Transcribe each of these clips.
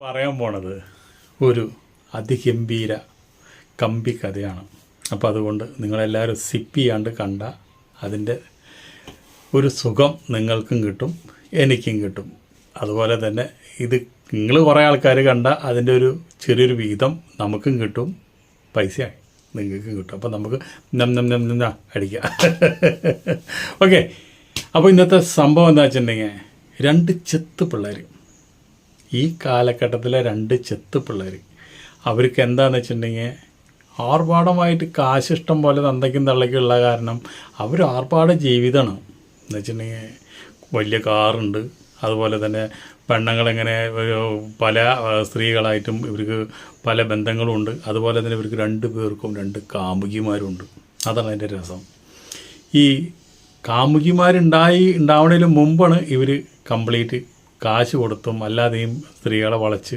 പറയാൻ പോണത് ഒരു അതിഗംഭീര കമ്പി കഥയാണ്. അപ്പോൾ അതുകൊണ്ട് നിങ്ങളെല്ലാവരും സിപ്പ് ചെയ്യാണ്ട് കണ്ട അതിന്റെ ഒരു സുഖം നിങ്ങൾക്കും കിട്ടും എനിക്കും കിട്ടും. അതുപോലെ തന്നെ ഇത് നിങ്ങൾ കുറേ ആൾക്കാർ കണ്ട അതിന്റെ ഒരു ചെറിയൊരു വിഹിതം നമുക്കും കിട്ടും പൈസയായി നിങ്ങൾക്കും കിട്ടും. അപ്പോൾ നമുക്ക് നം നം നം നം അടിക്കാം. ഓക്കെ അപ്പോൾ ഇന്നത്തെ സംഭവം എന്താ വെച്ചിട്ടുണ്ടെങ്കിൽ രണ്ട് ചെത്ത് പിള്ളേർ ഈ കാലഘട്ടത്തിലെ രണ്ട് ചെത്ത് പിള്ളേർ അവർക്ക് എന്താണെന്ന് വെച്ചിട്ടുണ്ടെങ്കിൽ ആർഭാടമായിട്ട് കാശിഷ്ടം പോലെ തന്തയ്ക്കും തള്ളയ്ക്കും ഉള്ള കാരണം അവർ ആർഭാട ജീവിതമാണ്. എന്ന് വെച്ചിട്ടുണ്ടെങ്കിൽ വലിയ കാറുണ്ട്. അതുപോലെ തന്നെ പെണ്ണുങ്ങളെങ്ങനെ പല സ്ത്രീകളായിട്ടും ഇവർക്ക് പല ബന്ധങ്ങളുമുണ്ട് അതുപോലെ തന്നെ ഇവർക്ക് രണ്ട് പേർക്കും രണ്ട് കാമുകിമാരുണ്ട് അതാണ് അതിന്റെ രസം. ഈ കാമുകിമാരുണ്ടായി ഉണ്ടാവണതിന് മുമ്പാണ് ഇവർ കംപ്ലീറ്റ് കാശ് കൊടുത്തും അല്ലാതെയും സ്ത്രീകളെ വളച്ച്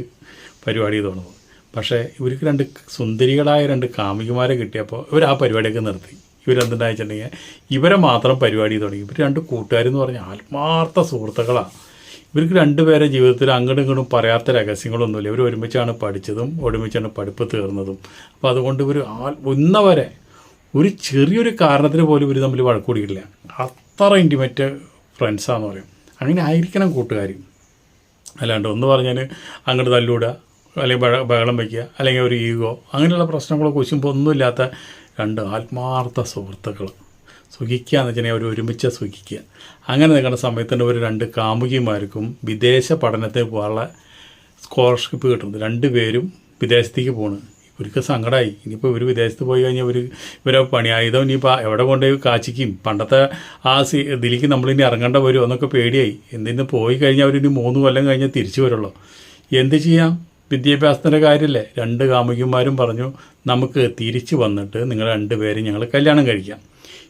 പരിപാടി തുടങ്ങുന്നത് പക്ഷേ ഇവർക്ക് രണ്ട് സുന്ദരികളായ രണ്ട് കാമികമാരെ കിട്ടിയപ്പോൾ ഇവർ ആ പരിപാടിയൊക്കെ നിർത്തി. ഇവരെന്തുണ്ടായി വെച്ചിട്ടുണ്ടെങ്കിൽ ഇവരെ മാത്രം പരിപാടി തുടങ്ങി. ഇവർ രണ്ട് കൂട്ടുകാരെന്ന് പറഞ്ഞാൽ ആത്മാർത്ഥ സുഹൃത്തുക്കളാണ് ഇവർക്ക് രണ്ടുപേരെ ജീവിതത്തിൽ അങ്ങോട്ടും ഇങ്ങോട്ടും പറയാത്ത രഹസ്യങ്ങളൊന്നുമില്ല. ഇവർ ഒരുമിച്ചാണ് പഠിച്ചതും ഒരുമിച്ചാണ് പഠിപ്പ് തീർന്നതും. അപ്പോൾ അതുകൊണ്ട് ഇവർ ആ ഇന്നവരെ ഒരു ചെറിയൊരു കാരണത്തിന് പോലും ഇവർ തമ്മിൽ വഴക്കൂടിയിട്ടില്ല. അത്ര ഇന്റിമേറ്റ് ഫ്രണ്ട്സാന്ന് പറയും. അങ്ങനെ ആയിരിക്കണം കൂട്ടുകാർ അല്ലാണ്ട് ഒന്ന് പറഞ്ഞാൽ അങ്ങോട്ട് തല്ലൂടുക അല്ലെങ്കിൽ ബഹ ബഹളം വയ്ക്കുക അല്ലെങ്കിൽ ഒരു ഈഗോ അങ്ങനെയുള്ള പ്രശ്നങ്ങളോ കുശുമ്പോൾ ഒന്നുമില്ലാത്ത രണ്ട് ആത്മാർത്ഥ സുഹൃത്തുക്കൾ സുഖിക്കുക എന്ന് വെച്ചിട്ടുണ്ടെങ്കിൽ അവർ ഒരുമിച്ച് സുഖിക്കുക. അങ്ങനെ നിൽക്കുന്ന സമയത്തിന് ഒരു രണ്ട് കാമുകിമാർക്കും വിദേശ പഠനത്തിന് പോകാനുള്ള സ്കോളർഷിപ്പ് കിട്ടുന്നത് രണ്ട് പേരും വിദേശത്തേക്ക് പോണ്. ഇവർക്ക് സങ്കടമായി ഇനിയിപ്പോൾ ഇവർ വിദേശത്ത് പോയി കഴിഞ്ഞാൽ ഇവർ ഇവരെ പണി ആയുധം ഇനിയിപ്പോൾ എവിടെ കൊണ്ടുപോയി കാച്ചിക്കും? പണ്ടത്തെ ആ സി ഇതിലേക്ക് നമ്മളിനി ഇറങ്ങേണ്ട വരും എന്നൊക്കെ പേടിയായി. എന്തിന് പോയി കഴിഞ്ഞാൽ അവരിനി മൂന്ന് കൊല്ലം കഴിഞ്ഞാൽ തിരിച്ചു വരുള്ളൂ. എന്ത് ചെയ്യാം? വിദ്യാഭ്യാസത്തിന്റെ കാര്യമല്ലേ രണ്ട് കാമുകിമാരും പറഞ്ഞു നമുക്ക് തിരിച്ചു വന്നിട്ട് നിങ്ങൾ രണ്ടുപേരും ഞങ്ങൾ കല്യാണം കഴിക്കാം.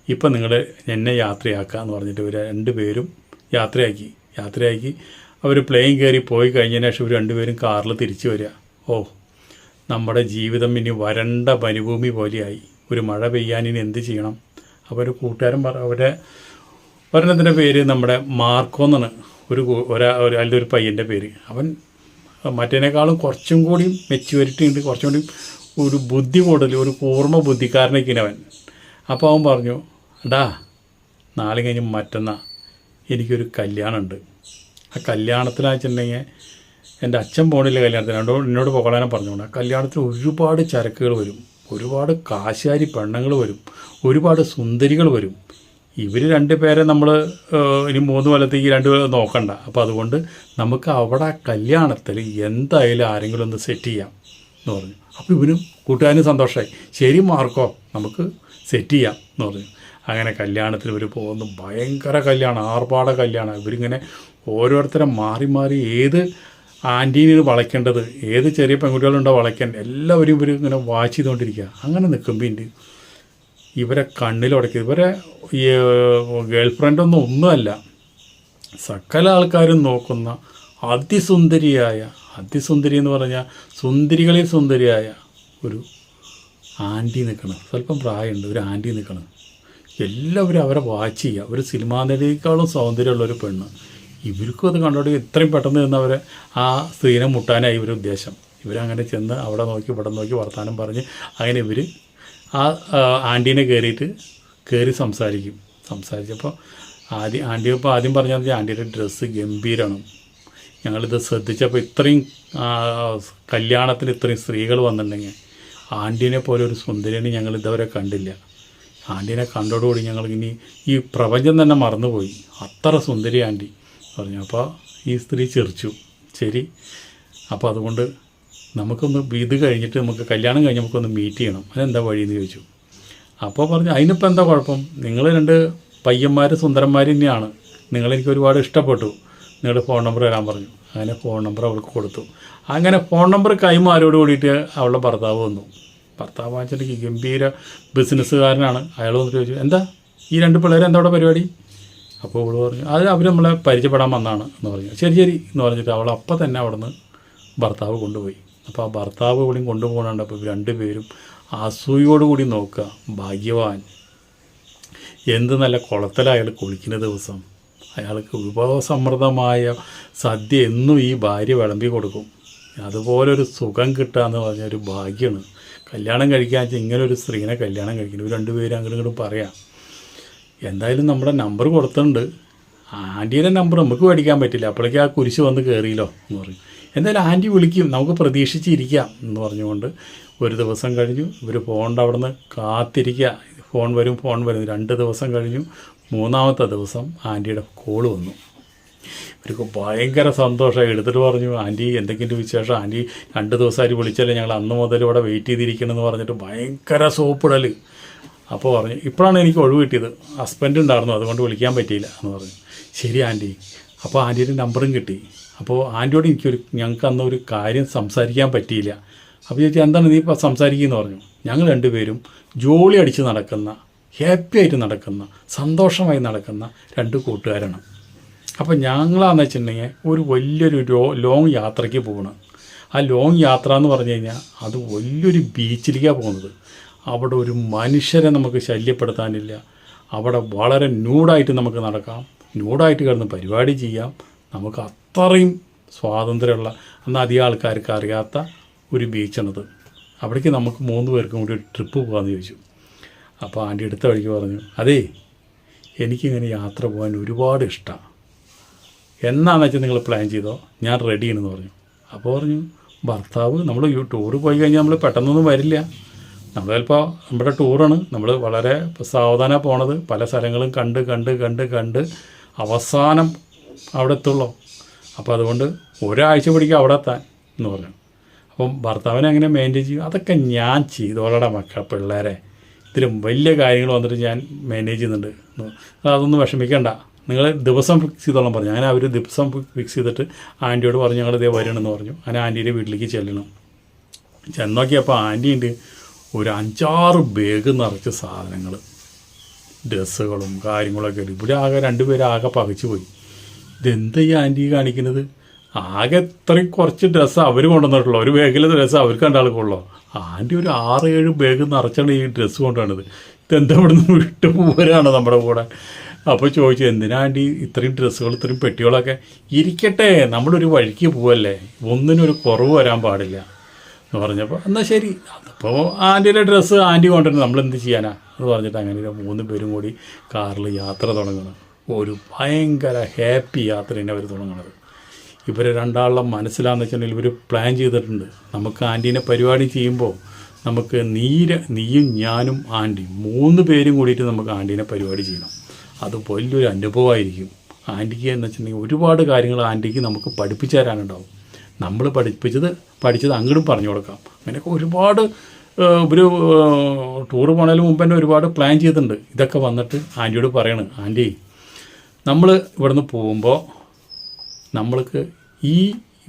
ഇപ്പം നിങ്ങൾ എന്നെ യാത്രയാക്കുക എന്ന് പറഞ്ഞിട്ട് ഇവർ രണ്ടുപേരും യാത്രയാക്കി. യാത്രയാക്കി. അവർ പ്ലെയിൻ കയറി പോയി കഴിഞ്ഞതിന് ശേഷം ഇവർ രണ്ടുപേരും കാറിൽ തിരിച്ചു വരിക ഓ നമ്മുടെ ജീവിതം ഇനി വരണ്ട മരുഭൂമി പോലെയായി. ഒരു മഴ പെയ്യാൻ ഇനി എന്ത് ചെയ്യണം? അപ്പോൾ ഒരു കൂട്ടുകാരൻ പറ അവരെ ഒരെണ്ണത്തിന്റെ പേര് നമ്മുടെ മാർക്കോ എന്നാണ്. ഒരു ഒരാ അതിന്റെ ഒരു പയ്യന്റെ പേര്. അവൻ മറ്റേനേക്കാളും കുറച്ചും കൂടി മെച്യൂരിറ്റി ഉണ്ട്. കുറച്ചും കൂടി ഒരു ബുദ്ധി കൂടുതൽ ഒരു കൂർമ്മ ബുദ്ധിക്കാരനൊക്കെയാണ് അവൻ. അപ്പോൾ അവൻ പറഞ്ഞു എടാ നാളെ കഴിഞ്ഞ് മറ്റന്നാ എനിക്കൊരു കല്യാണമുണ്ട്. ആ കല്യാണത്തിനാ വെച്ചിട്ടുണ്ടെങ്കിൽ എന്റെ അച്ഛൻ പോണില്ല കല്യാണത്തിന്. എന്നോട് എന്നോട് പോകാനെ പറഞ്ഞുകൊണ്ട്. കല്യാണത്തിന് ഒരുപാട് ചരക്കുകൾ വരും. ഒരുപാട് കാശാരി പെണ്ണുങ്ങൾ വരും. ഒരുപാട് സുന്ദരികൾ വരും. ഇവർ രണ്ട് പേരെ നമ്മൾ ഇനി മൂന്ന് കൊല്ലത്തേക്ക് രണ്ട് പേരെ നോക്കണ്ട. അപ്പോൾ അതുകൊണ്ട് നമുക്ക് അവിടെ കല്യാണത്തിൽ എന്തായാലും ആരെങ്കിലും ഒന്ന് സെറ്റ് ചെയ്യാം എന്ന് പറഞ്ഞു. അപ്പോൾ ഇവനും കൂട്ടുകാരനും സന്തോഷമായി ശരി മാർക്കോ നമുക്ക് സെറ്റ് ചെയ്യാം എന്ന് പറഞ്ഞു. അങ്ങനെ കല്യാണത്തിന് ഇവർ പോകുന്നു. ഭയങ്കര കല്യാണം ആർഭാട കല്യാണം. ഇവരിങ്ങനെ ഓരോരുത്തരെ മാറി മാറി ഏത് ആന്റീനാണ് വളയ്ക്കേണ്ടത്. ഏത് ചെറിയ പെൺകുട്ടികളുണ്ടോ വളയ്ക്കാൻ. എല്ലാവരും ഇവർ ഇങ്ങനെ വാച്ച് ചെയ്തുകൊണ്ടിരിക്കുക അങ്ങനെ നിൽക്കുമ്പോൾ ഇവരെ കണ്ണിലുടക്കി ഇവരെ ഗേൾ ഫ്രണ്ടൊന്നും ഒന്നുമല്ല. സകല ആൾക്കാരും നോക്കുന്ന അതിസുന്ദരിയായ അതിസുന്ദരി എന്ന് പറഞ്ഞാൽ സുന്ദരികളിൽ സുന്ദരിയായ ഒരു ആന്റി നിൽക്കണം. സ്വല്പം പ്രായമുണ്ട്. ഒരു ആന്റി നിൽക്കണം. എല്ലാവരും അവരെ വാച്ച് ചെയ്യുക. ഒരു സിനിമാ നടിയേക്കാളും സൗന്ദര്യമുള്ള ഒരു പെണ്ണ്. ഇവർക്കും അത് കണ്ടോടെ ഇത്രയും പെട്ടെന്ന് ചെന്ന് അവരെ ആ സ്ത്രീനെ മുട്ടാനായി ഇവരുടെ ഉദ്ദേശം. ഇവരങ്ങനെ ചെന്ന് അവിടെ നോക്കി ഇവിടെ നോക്കി വർത്തമാനം പറഞ്ഞ് അങ്ങനെ ഇവർ ആ ആന്റീനെ കയറിയിട്ട് കയറി സംസാരിക്കും. സംസാരിച്ചപ്പോൾ ആദ്യം ആന്റി ഇപ്പോൾ ആദ്യം പറഞ്ഞാൽ ആന്റിയുടെ ഡ്രസ്സ് ഗംഭീരമാണ് ഞങ്ങളിത് ശ്രദ്ധിച്ചപ്പോൾ ഇത്രയും കല്യാണത്തിന് ഇത്രയും സ്ത്രീകൾ വന്നിട്ടുണ്ടെങ്കിൽ ആന്റീനെ പോലെ ഒരു സുന്ദരിനെ ഞങ്ങൾ ഇതുവരെ കണ്ടില്ല. ആന്റീനെ കണ്ടോടുകൂടി ഞങ്ങൾ ഇനി ഈ പ്രപഞ്ചം തന്നെ മറന്നുപോയി. അത്ര സുന്ദരി ആന്റി പറഞ്ഞു അപ്പോൾ ഈ സ്ത്രീ ചിരിച്ചു. ശരി. അപ്പോൾ അതുകൊണ്ട് നമുക്കൊന്ന് ഇത് കഴിഞ്ഞിട്ട് നമുക്ക് കല്യാണം കഴിഞ്ഞ് നമുക്കൊന്ന് മീറ്റ് ചെയ്യണം. അതെന്താ വഴിയെന്ന് ചോദിച്ചു. അപ്പോൾ പറഞ്ഞു അതിനിപ്പോൾ എന്താ കുഴപ്പം? നിങ്ങൾ രണ്ട് പയ്യന്മാർ സുന്ദരന്മാർ തന്നെയാണ്. നിങ്ങളെനിക്ക് ഒരുപാട് ഇഷ്ടപ്പെട്ടു. നിങ്ങളുടെ ഫോൺ നമ്പർ തരാൻ പറഞ്ഞു. അങ്ങനെ ഫോൺ നമ്പർ അവൾക്ക് കൊടുത്തു. അങ്ങനെ ഫോൺ നമ്പർ കൈമാരോട് കൂടിയിട്ട് അവളുടെ ഭർത്താവ് വന്നു. ഭർത്താവ് വാങ്ങിച്ചിട്ട് ഗംഭീര ബിസിനസ്സുകാരനാണ് അയാൾ വന്നിട്ട് ചോദിച്ചു എന്താ? ഈ രണ്ട് പിള്ളേർ എന്താ അവിടെ പരിപാടി? അപ്പോൾ അവൾ പറഞ്ഞു അത് അവർ നമ്മളെ പരിചയപ്പെടാൻ വന്നാണ് എന്ന് പറഞ്ഞു. ശരി ശരി എന്ന് പറഞ്ഞിട്ട് അവൾ അപ്പം തന്നെ അവിടുന്ന് ഭർത്താവ് കൊണ്ടുപോയി. അപ്പോൾ ആ ഭർത്താവ് ഇവിടെയും കൊണ്ടുപോകണുണ്ട് അപ്പോൾ രണ്ടുപേരും അസൂയോടുകൂടി നോക്കുക ഭാഗ്യവാൻ. എന്ത് നല്ല കുളത്തിൽ അയാൾ കുളിക്കുന്ന ദിവസം. അയാൾക്ക് വിഭവസമൃദ്ധമായ സദ്യ എന്നും ഈ ഭാര്യ വിളമ്പി കൊടുക്കും. അതുപോലെ ഒരു സുഖം കിട്ടുക എന്ന് പറഞ്ഞ ഒരു ഭാഗ്യമാണ് കല്യാണം കഴിക്കാൻ വെച്ചാൽ ഇങ്ങനെ ഒരു സ്ത്രീനെ കല്യാണം ഇവർ രണ്ടുപേരും അങ്ങോട്ടും ഇങ്ങോട്ടും പറയാം. എന്തായാലും നമ്മുടെ നമ്പർ കൊടുത്തിട്ടുണ്ട്. ആന്റീന്റെ നമ്പർ നമുക്ക് മേടിക്കാൻ പറ്റില്ല. അപ്പോഴേക്കും ആ കുരിശ് വന്ന് കയറിയല്ലോ എന്ന് പറയും. എന്തായാലും ആന്റി വിളിക്കും. നമുക്ക് പ്രതീക്ഷിച്ചിരിക്കാം എന്ന് പറഞ്ഞുകൊണ്ട് ഒരു ദിവസം കഴിഞ്ഞു. ഇവർ ഫോണിന്റെ അവിടെ നിന്ന് കാത്തിരിക്കുക. ഫോൺ വരും ഫോൺ വരും രണ്ട് ദിവസം കഴിഞ്ഞു. മൂന്നാമത്തെ ദിവസം ആന്റിയുടെ കോൾ വന്നു. ഇവർക്ക് ഭയങ്കര സന്തോഷമായി എടുത്തിട്ട് പറഞ്ഞു ആന്റി എന്തെങ്കിലും വിശേഷം? ആന്റി രണ്ട് ദിവസമായിട്ട് വിളിച്ചല്ലേ ഞങ്ങൾ. അന്ന് മുതൽ ഇവിടെ വെയിറ്റ് ചെയ്തിരിക്കണമെന്ന് പറഞ്ഞിട്ട് ഭയങ്കര സോപ്പിടൽ അപ്പോൾ പറഞ്ഞു ഇപ്പോഴാണ് എനിക്ക് ഒഴിവ് കിട്ടിയത്. ഹസ്ബൻഡ് ഉണ്ടായിരുന്നു അതുകൊണ്ട് വിളിക്കാൻ പറ്റിയില്ല എന്ന് പറഞ്ഞു. ശരി ആന്റി. അപ്പോൾ ആന്റിയുടെ നമ്പറും കിട്ടി. അപ്പോൾ ആന്റിയോട് എനിക്കൊരു ഞങ്ങൾക്ക് അന്ന് ഒരു കാര്യം സംസാരിക്കാൻ പറ്റിയില്ല. അപ്പോൾ ചോദിച്ചാൽ എന്താണ് നീ ഇപ്പോൾ സംസാരിക്കുന്നു പറഞ്ഞു. ഞങ്ങൾ രണ്ടുപേരും ജോലി അടിച്ച് നടക്കുന്ന ഹാപ്പി ആയിട്ട് നടക്കുന്ന സന്തോഷമായി നടക്കുന്ന രണ്ട് കൂട്ടുകാരാണ്. അപ്പോൾ ഞങ്ങളാന്ന് വെച്ചിട്ടുണ്ടെങ്കിൽ ഒരു വലിയൊരു ലോങ് യാത്രയ്ക്ക് പോകണം ആ ലോങ് യാത്ര എന്ന് പറഞ്ഞു കഴിഞ്ഞാൽ അത് വലിയൊരു ബീച്ചിലേക്കാണ് പോകുന്നത്. അവിടെ ഒരു മനുഷ്യരെ നമുക്ക് ശല്യപ്പെടുത്താനില്ല. അവിടെ വളരെ ന്യൂഡായിട്ട് നമുക്ക് നടക്കാം. ന്യൂഡായിട്ട് കിടന്ന് പരിപാടി ചെയ്യാം. നമുക്ക് അത്രയും സ്വാതന്ത്ര്യമുള്ള അന്ന് അധികം ആൾക്കാർക്ക് അറിയാത്ത ഒരു ബീച്ചാണത്. അവിടേക്ക് നമുക്ക് മൂന്ന് പേർക്കും കൂടി ഒരു ട്രിപ്പ് പോകാമെന്ന് ചോദിച്ചു. അപ്പോൾ ആന്റി എടുത്ത വഴിക്ക് പറഞ്ഞു അതേ എനിക്കിങ്ങനെ യാത്ര പോകാൻ ഒരുപാട് ഇഷ്ടമാണ് എന്നാന്ന് വെച്ചാൽ നിങ്ങൾ പ്ലാൻ ചെയ്തോ? ഞാൻ റെഡിയാണെന്ന് പറഞ്ഞു. അപ്പോൾ പറഞ്ഞു ഭർത്താവ് നമ്മൾ ടൂറ് പോയി കഴിഞ്ഞാൽ നമ്മൾ പെട്ടെന്നൊന്നും വരില്ല. നമ്മൾ ചിലപ്പോൾ നമ്മുടെ ടൂറാണ്. നമ്മൾ വളരെ സാവധാനം പോണത്. പല സ്ഥലങ്ങളും കണ്ട് കണ്ട് കണ്ട് കണ്ട് അവസാനം അവിടെ എത്തുള്ളൂ. അപ്പോൾ അതുകൊണ്ട് ഒരാഴ്ച പിടിക്കും അവിടെ എത്താൻ എന്ന് പറഞ്ഞു. അപ്പം ഭർത്താവിനെ അങ്ങനെ മെയിന്റെയിൻ ചെയ്യും? അതൊക്കെ ഞാൻ ചെയ്തോളടാ മക്കൾ പിള്ളേരെ. ഇതിലും വലിയ കാര്യങ്ങൾ വന്നിട്ട് ഞാൻ മാനേജ് ചെയ്യുന്നുണ്ട്. അതൊന്നും വിഷമിക്കണ്ട. നിങ്ങൾ ദിവസം ഫിക്സ് ചെയ്തോളം പറഞ്ഞു. അങ്ങനെ അവർ ദിവസം ഫിക്സ് ചെയ്തിട്ട് ആന്റിയോട് പറഞ്ഞു ഞങ്ങൾ ഇതേ വരണമെന്ന് പറഞ്ഞു. അങ്ങനെ ആന്റിയുടെ വീട്ടിലേക്ക് ചെല്ലണം. ചെന്നോക്കിയപ്പോൾ ആന്റി ഉണ്ട്. ഒരു അഞ്ചാറ് ബാഗ് നിറച്ച സാധനങ്ങൾ ഡ്രസ്സുകളും കാര്യങ്ങളൊക്കെ ഉണ്ട് ഇവിടെ ആകെ രണ്ടുപേരും ആകെ പകച്ചു പോയി. ഇതെന്താ ഈ ആന്റി കാണിക്കുന്നത്? ആകെ ഇത്രയും കുറച്ച് ഡ്രസ്സ് അവർ കൊണ്ടുവന്നിട്ടുള്ളൂ. ഒരു ബാഗിലെ ഡ്രസ്സ് അവർക്ക് രണ്ടാൾക്കുള്ളൂ ആന്റി ഒരു ആറ് ഏഴ് ബാഗ് നിറച്ചാണ് ഈ ഡ്രസ്സ് കൊണ്ടുവന്നത്. ഇതെന്താ ഇവിടെ നിന്ന് വിട്ടു പോരാണ് നമ്മുടെ കൂടെ? അപ്പോൾ ചോദിച്ചു എന്തിനാ ആന്റി ഇത്രയും ഡ്രസ്സുകൾ ഇത്രയും പെട്ടികളൊക്കെ? ഇരിക്കട്ടെ നമ്മളൊരു വഴിക്ക് പോവല്ലേ. ഒന്നിനൊരു കുറവ് വരാൻ പാടില്ല എന്ന് പറഞ്ഞപ്പോൾ എന്നാൽ ശരി അതിപ്പോൾ ആന്റിയുടെ ഡ്രസ്സ് ആന്റി കൊണ്ടുവരുന്നത് നമ്മൾ എന്ത് ചെയ്യാനാ? എന്ന് പറഞ്ഞിട്ട് അങ്ങനെ മൂന്ന് പേരും കൂടി കാറിൽ യാത്ര തുടങ്ങണം ഒരു ഭയങ്കര ഹാപ്പി യാത്രയാണ് അവർ തുടങ്ങുന്നത്. ഇവർ രണ്ടാളുടെ മനസ്സിലാന്ന് വെച്ചിട്ടുണ്ടെങ്കിൽ ഇവർ പ്ലാൻ ചെയ്തിട്ടുണ്ട്. നമുക്ക് ആന്റീനെ പരിപാടി ചെയ്യുമ്പോൾ നമുക്ക് നീര നീയും ഞാനും ആന്റി മൂന്ന് പേരും കൂടിയിട്ട് നമുക്ക് ആന്റീനെ പരിപാടി ചെയ്യണം. അത് വലിയൊരു അനുഭവമായിരിക്കും. ആന്റിക്ക് എന്ന് വെച്ചിട്ടുണ്ടെങ്കിൽ ഒരുപാട് കാര്യങ്ങൾ ആന്റിക്ക് നമുക്ക് പഠിപ്പിച്ചു തരാനുണ്ടാവും. നമ്മൾ പഠിപ്പിച്ചത് പഠിച്ചത് അങ്ങോട്ടും പറഞ്ഞു കൊടുക്കാം. അങ്ങനെയൊക്കെ ഒരുപാട് ഒരു ടൂർ പോണതിന് മുമ്പ് തന്നെ ഒരുപാട് പ്ലാൻ ചെയ്തിട്ടുണ്ട്. ഇതൊക്കെ വന്നിട്ട് ആന്റിയോട് പറയണം ആന്റി നമ്മൾ ഇവിടുന്ന് പോകുമ്പോൾ നമ്മൾക്ക് ഈ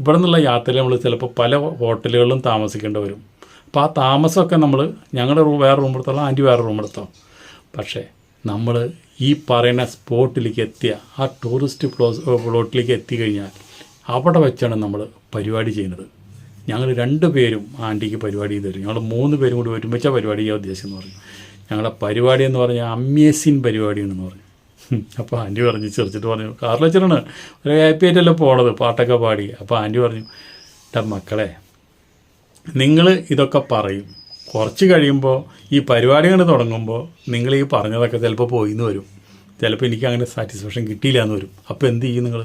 ഇവിടെ നിന്നുള്ള യാത്രയിൽ നമ്മൾ ചിലപ്പോൾ പല ഹോട്ടലുകളിലും താമസിക്കേണ്ടി വരും. അപ്പോൾ ആ താമസമൊക്കെ നമ്മൾ ഞങ്ങളുടെ റൂം വേറെ റൂം എടുത്തോളാം ആന്റി വേറെ റൂം എടുത്തോ? പക്ഷേ നമ്മൾ ഈ പറയുന്ന സ്പോട്ടിലേക്ക് എത്തിയ ആ ടൂറിസ്റ്റ് പ്ലോസ് പ്ലോട്ടിലേക്ക് എത്തിക്കഴിഞ്ഞാൽ അവിടെ വെച്ചാണ് നമ്മൾ പരിപാടി ചെയ്യുന്നത്. ഞങ്ങൾ രണ്ട് പേരും ആന്റിക്ക് പരിപാടി ചെയ്ത് തരും. ഞങ്ങൾ മൂന്ന് പേരും കൂടി ഒരുമിച്ച പരിപാടി ചെയ്യാൻ ഉദ്ദേശിച്ചെന്ന് പറഞ്ഞു. ഞങ്ങളുടെ പരിപാടി എന്ന് പറഞ്ഞാൽ അമ്മേസിൻ പരിപാടിയാണെന്ന് പറഞ്ഞു. അപ്പോൾ ആന്റി പറഞ്ഞു ചിരിച്ചിട്ട് പറഞ്ഞു കാറിൽ വെച്ചിട്ടാണ്. ഒരു ഹാപ്പി ആയിട്ടല്ലേ പോണത് പാട്ടൊക്കെ പാടി. അപ്പോൾ ആന്റി പറഞ്ഞു "ടാ മക്കളെ നിങ്ങൾ ഇതൊക്കെ പറയും. കുറച്ച് കഴിയുമ്പോൾ ഈ പരിപാടികൾ തുടങ്ങുമ്പോൾ നിങ്ങൾ ഈ പറഞ്ഞതൊക്കെ ചിലപ്പോൾ പോയിന്ന് വരും. ചിലപ്പോൾ എനിക്ക് അങ്ങനെ സാറ്റിസ്ഫാക്ഷൻ കിട്ടിയില്ല എന്ന് വരും. അപ്പോൾ എന്ത് ചെയ്യും നിങ്ങൾ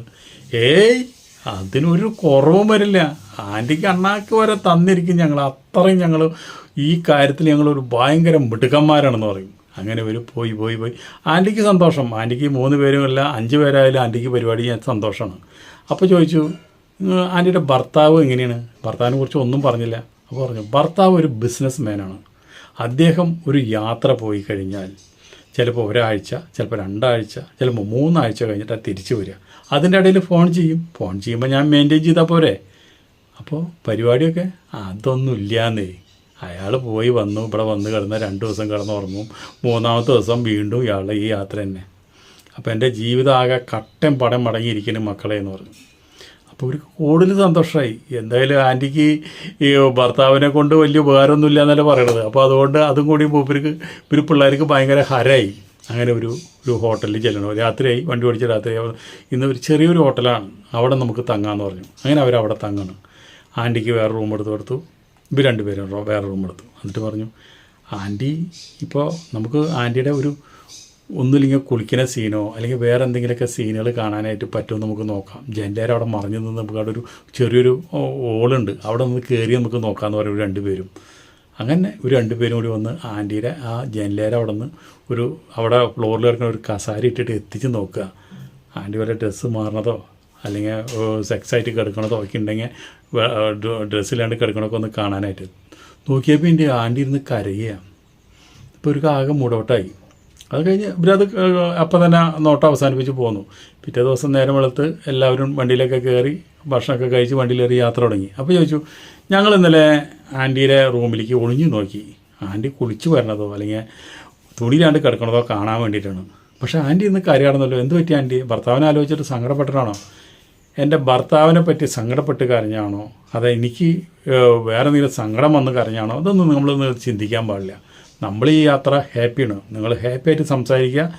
ഏയ് അതിനൊരു കുറവും വരില്ല. ആന്റിക്ക് അണ്ണാക്ക് വരെ തന്നിരിക്കും ഞങ്ങൾ അത്രയും ഞങ്ങൾ ഈ കാര്യത്തിൽ ഞങ്ങളൊരു ഭയങ്കര മിടുക്കന്മാരാണെന്ന് പറയും. അങ്ങനെ ഒരു പോയി പോയി പോയി. ആന്റിക്ക് സന്തോഷം. ആന്റിക്ക് മൂന്ന് പേരും അല്ല അഞ്ച് പേരായാലും ആന്റിക്ക് പരിപാടി ഞാൻ സന്തോഷമാണ്. അപ്പോൾ ചോദിച്ചു "ഉം, ആന്റിയുടെ ഭർത്താവ് എങ്ങനെയാണ്? ഭർത്താവിനെ കുറിച്ച് ഒന്നും പറഞ്ഞില്ല. അപ്പോൾ പറഞ്ഞു ഭർത്താവ് ഒരു ബിസിനസ് മാനാണ് അദ്ദേഹം ഒരു യാത്ര പോയി കഴിഞ്ഞാൽ ചിലപ്പോൾ ഒരാഴ്ച ചിലപ്പോൾ രണ്ടാഴ്ച ചിലപ്പോൾ മൂന്നാഴ്ച കഴിഞ്ഞിട്ട് തിരിച്ചു വരിക. അതിന്റെ ഇടയിൽ ഫോൺ ചെയ്യും. ഫോൺ ചെയ്യുമ്പോൾ ഞാൻ മെയിന്റെയിൻ ചെയ്താൽ പോരെ. അപ്പോൾ പരിപാടിയൊക്കെ അതൊന്നും ഇല്ലാന്നേ അയാൾ പോയി വന്നു ഇവിടെ വന്ന് കിടന്ന് രണ്ട് ദിവസം കിടന്ന് കിടന്നുറങ്ങും മൂന്നാമത്തെ ദിവസം വീണ്ടും ഇയാളുടെ ഈ യാത്ര തന്നെ. അപ്പോൾ എന്റെ ജീവിതം ആകെ കട്ടൻ പടം മടങ്ങിയിരിക്കുന്നു മക്കളെ എന്ന് പറഞ്ഞു. അപ്പോൾ ഇവർക്ക് കൂടുതൽ സന്തോഷമായി എന്തായാലും ആന്റിക്ക് ഈ ഭർത്താവിനെ കൊണ്ട് വലിയ ഉപകാരമൊന്നുമില്ല എന്നല്ലേ പറയണത്. അപ്പോൾ അതുകൊണ്ട് അതും കൂടി മൂപ്പർക്ക് ഇവർ പിള്ളേർക്ക് ഭയങ്കര ഹരായി. അങ്ങനെ ഒരു ഒരു ഹോട്ടലിൽ ചെല്ലണം? രാത്രിയായി വണ്ടി ഓടിച്ച രാത്രിയായി. ഇന്ന് ഒരു ചെറിയൊരു ഹോട്ടലാണ്. അവിടെ നമുക്ക് തങ്ങാമെന്ന് പറഞ്ഞു. അങ്ങനെ അവർ അവിടെ തങ്ങണം. ആന്റിക്ക് വേറെ റൂം എടുത്ത് കൊടുത്തു. ഇവർ രണ്ടുപേരും വേറെ റൂം എടുത്തു. എന്നിട്ട് പറഞ്ഞു ആന്റി ഇപ്പോൾ നമുക്ക് ആന്റിയുടെ ഒരു ഒന്നുമില്ലെങ്കിൽ കുളിക്കുന്ന സീനോ അല്ലെങ്കിൽ വേറെ എന്തെങ്കിലുമൊക്കെ സീനുകൾ കാണാനായിട്ട് പറ്റുമോ നമുക്ക് നോക്കാം. ജെൻഡേരെ അവിടെ മറിഞ്ഞു നിന്ന് നമുക്ക് അവിടെ ഒരു ചെറിയൊരു ഓളുണ്ട്. അവിടെ നിന്ന് കയറി നമുക്ക് നോക്കാമെന്ന് പറയും രണ്ടുപേരും. അങ്ങനെ ഒരു രണ്ടുപേരും കൂടി വന്ന് ആന്റിയുടെ ആ ജനലേരെ അവിടെ നിന്ന് ഒരു അവിടെ ഫ്ലോറിൽ കിടക്കുന്ന ഒരു കസാരി ഇട്ടിട്ട് എത്തിച്ച് നോക്കുക. ആന്റി വല്ല ഡ്രസ്സ് മാറണതോ അല്ലെങ്കിൽ സെക്സ് ആയിട്ട് കിടക്കണതോ ഒക്കെ ഉണ്ടെങ്കിൽ ഡ്രസ്സില്ലാണ്ട് കിടക്കണമൊക്കെ ഒന്ന് കാണാനായിട്ട്. നോക്കിയപ്പോൾ എന്റെ ആന്റി ഇരുന്ന് കരയുക. ഇപ്പോൾ ഒരു ആകെ മൂടോട്ടായി. അത് കഴിഞ്ഞ് അത് അപ്പം തന്നെ നോട്ടം അവസാനിപ്പിച്ച് പോന്നു. പിറ്റേ ദിവസം നേരം വെളുത്ത് എല്ലാവരും വണ്ടിയിലൊക്കെ കയറി ഭക്ഷണമൊക്കെ കഴിച്ച് വണ്ടിയിലേറി യാത്ര തുടങ്ങി. അപ്പോൾ ചോദിച്ചു ഞങ്ങൾ ഇന്നലെ ആന്റിയുടെ റൂമിലേക്ക് ഒളിഞ്ഞു നോക്കി. ആന്റി കുളിച്ച് വരണതോ അല്ലെങ്കിൽ തുണിയിലാണ്ട് കിടക്കണതോ കാണാൻ വേണ്ടിയിട്ടാണ്. പക്ഷേ ആന്റി ഇന്ന് കരയാണെന്നല്ലോ എന്ത് പറ്റി ആന്റി ഭർത്താവിനെ ആലോചിച്ചിട്ട് സങ്കടപ്പെട്ടിട്ടാണോ? എന്റെ ഭർത്താവിനെ പറ്റി സങ്കടപ്പെട്ട് കരഞ്ഞാണോ? അത് എനിക്ക് വേറെ എന്തെങ്കിലും സങ്കടം വന്ന് കരഞ്ഞാണോ? അതൊന്നും നമ്മൾ ചിന്തിക്കാൻ പാടില്ല. നമ്മൾ ഈ യാത്ര ഹാപ്പിയാണ്. നിങ്ങൾ ഹാപ്പി ആയിട്ട് സംസാരിക്കുക.